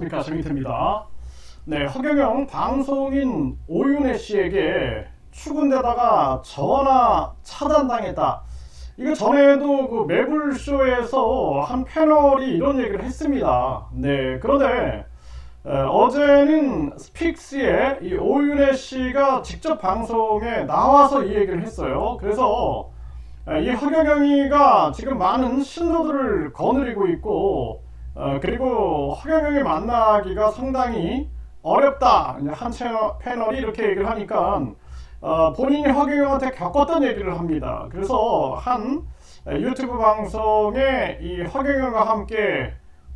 그러니까 재미입니다. 네, 허경영 방송인 오윤혜 씨에게 출근되다가 전화 차단당했다. 이거 전에도 그 매불쇼에서 한 패널이 이런 얘기를 했습니다. 네, 그런데 에, 어제는 스픽스에 이 오윤혜 씨가 직접 방송에 나와서 이 얘기를 했어요. 그래서 에, 이 허경영이가 지금 많은 신도들을 거느리고 있고 어, 그리고 허경영이 만나기가 상당히 어렵다. 한 채널, 패널이 이렇게 얘기를 하니까 어, 본인이 허경영한테 겪었던 얘기를 합니다. 그래서 한 에, 유튜브 방송에 이 허경영과 함께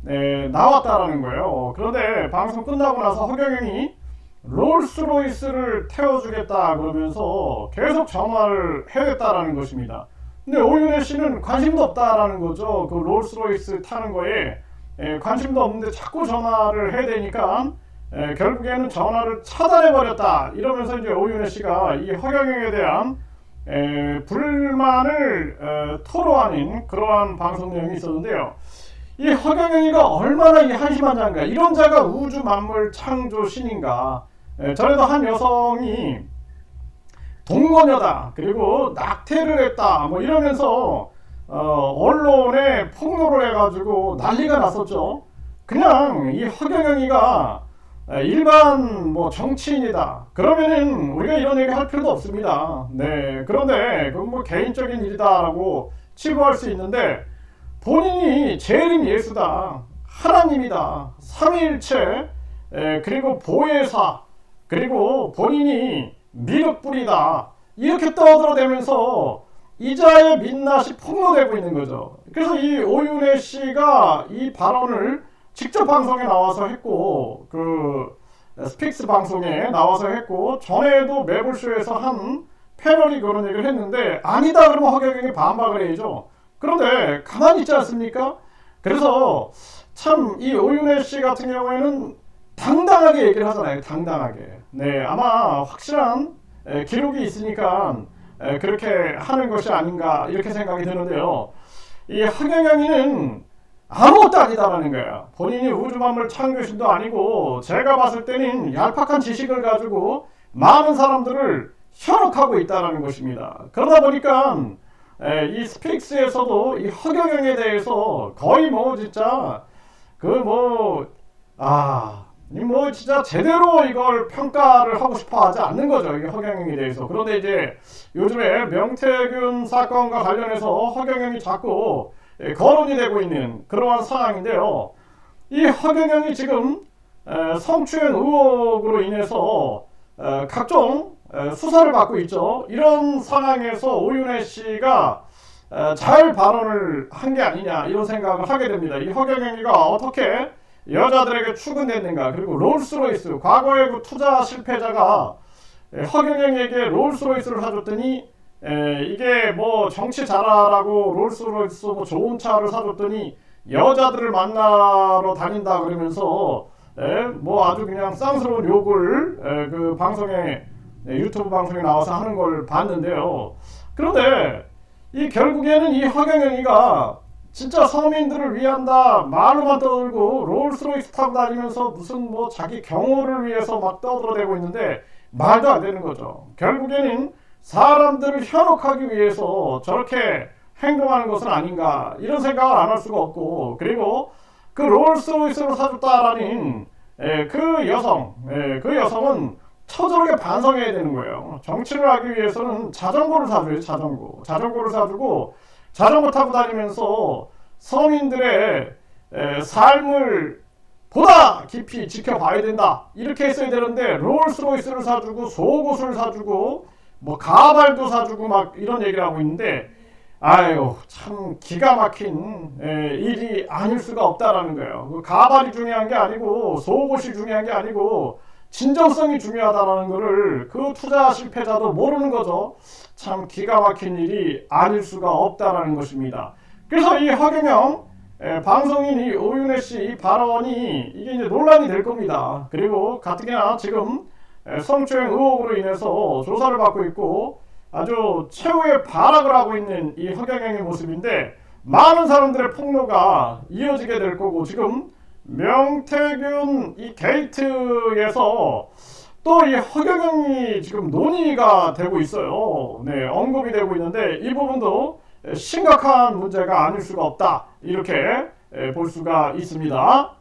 에, 나왔다라는 거예요. 그런데 방송 끝나고 나서 허경영이 롤스로이스를 태워주겠다 그러면서 계속 전화를 해댔다라는 것입니다. 근데 오윤혜 씨는 관심도 없다라는 거죠. 그 롤스로이스 타는 거에 에, 관심도 없는데 자꾸 전화를 해야 되니까 에, 결국에는 전화를 차단해 버렸다. 이러면서 이제 오윤혜 씨가 이 허경영에 대한 에, 불만을 에, 토로하는 그러한 방송 내용이 있었는데요. 이 허경영이가 얼마나 이 한심한 자인가? 이런 자가 우주 만물 창조 신인가? 에, 전에도 한 여성이 동거녀다. 그리고 낙태를 했다. 뭐 이러면서 어, 언론에 폭로를 해가지고 난리가 났었죠. 그냥 이 허경영이가 일반 뭐 정치인이다. 그러면은 우리가 이런 얘기 할 필요도 없습니다. 네. 그런데 그건 뭐 개인적인 일이다라고 치부할 수 있는데 본인이 재림 예수다. 하나님이다. 삼위일체 에, 그리고 보혜사 그리고 본인이 미륵불이다. 이렇게 떠들어대면서 이자의 민낯이 폭로되고 있는 거죠. 그래서 이 오윤혜 씨가 이 발언을 직접 방송에 나와서 했고 그 스픽스 방송에 나와서 했고 전에도 매불쇼에서 한 패널이 그런 얘기를 했는데 아니다 그러면 허경영이 반박을 해야죠. 그런데 가만히 있지 않습니까? 그래서 참 이 오윤혜 씨 같은 경우에는 당당하게 얘기를 하잖아요. 당당하게. 네, 아마 확실한 에, 기록이 있으니까 에, 그렇게 하는 것이 아닌가 이렇게 생각이 드는데요. 이 하경영이는 아무것도 아니다라는 거예요. 본인이 우주 만물 창조신도 아니고 제가 봤을 때는 얄팍한 지식을 가지고 많은 사람들을 현혹하고 있다라는 것입니다. 그러다 보니까 에, 이 스픽스에서도 이 허경영에 대해서 거의 뭐 진짜 그 뭐 아, 이 뭐 진짜 제대로 이걸 평가를 하고 싶어 하지 않는 거죠. 이 허경영에 대해서. 그런데 이제 요즘에 명태균 사건과 관련해서 허경영이 자꾸 예, 거론이 되고 있는 그러한 상황인데요. 이 허경영이 지금 에, 성추행 의혹으로 인해서 에, 각종 에, 수사를 받고 있죠. 이런 상황에서 오윤혜 씨가 에, 잘 발언을 한 게 아니냐 이런 생각을 하게 됩니다. 이 허경영이가 어떻게 여자들에게 출근됐는가 그리고 롤스로이스 과거의 그 투자 실패자가 에, 허경영에게 롤스로이스를 사줬더니 에, 이게 뭐 정치 잘하라고 롤스로이스 뭐 좋은 차를 사줬더니 여자들을 만나러 다닌다 그러면서 에, 뭐 아주 그냥 쌍스러운 욕을 에, 그 방송에 에, 유튜브 방송에 나와서 하는 걸 봤는데요. 그런데 이 결국에는 이 허경영이가 진짜 서민들을 위한다 말로만 떠들고 롤스로이스 타고 다니면서 무슨 뭐 자기 경호를 위해서 막 떠들어대고 있는데 말도 안 되는 거죠. 결국에는 사람들을 현혹하기 위해서 저렇게 행동하는 것은 아닌가 이런 생각을 안 할 수가 없고 그리고 그 롤스로이스를 사줬다라는 에, 그 여성 에, 그 여성은 처절하게 반성해야 되는 거예요. 정치를 하기 위해서는 자전거를 사줘요. 자전거 자전거를 사주고 자전거 타고 다니면서 서민들의 에, 삶을 보다 깊이 지켜봐야 된다 이렇게 했어야 되는데 롤스로이스를 사주고 속옷을 사주고 뭐 가발도 사주고 막 이런 얘기를 하고 있는데 아유 참 기가 막힌 에, 일이 아닐 수가 없다라는 거예요. 그 가발이 중요한 게 아니고 속옷이 중요한 게 아니고 진정성이 중요하다라는 거를 그 투자 실패자도 모르는 거죠. 참 기가 막힌 일이 아닐 수가 없다라는 것입니다. 그래서 이 허경영 에, 방송인 이 오윤혜 씨 발언이 이게 이제 논란이 될 겁니다. 그리고 가뜩이나 지금 에, 성추행 의혹으로 인해서 조사를 받고 있고 아주 최후의 발악을 하고 있는 이 허경영의 모습인데 많은 사람들의 폭로가 이어지게 될 거고 지금 명태균 이 게이트에서 또 이 허경영이 지금 논의가 되고 있어요. 네, 언급이 되고 있는데 이 부분도 심각한 문제가 아닐 수가 없다. 이렇게 볼 수가 있습니다.